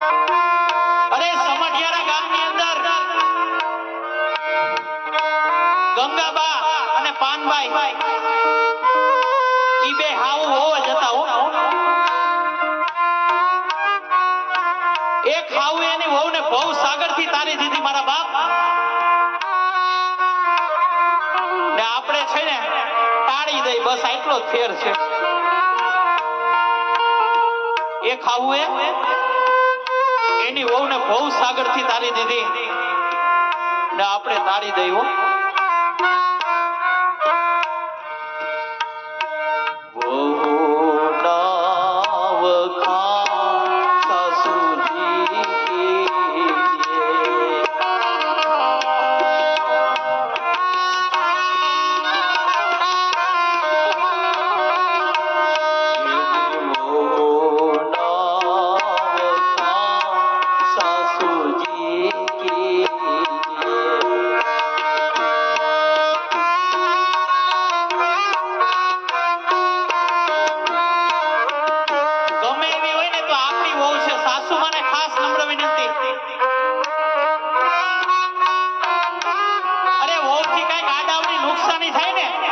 અરે થી તારી દીધી મારા બાપ. ને આપણે છે ને તાળી દઈ, બસ આટલો ફેર છે. એક હાવું એની વહુને ભવ સાગરથી તારી દીધી. ને આપણે તાળી દઈ 抬一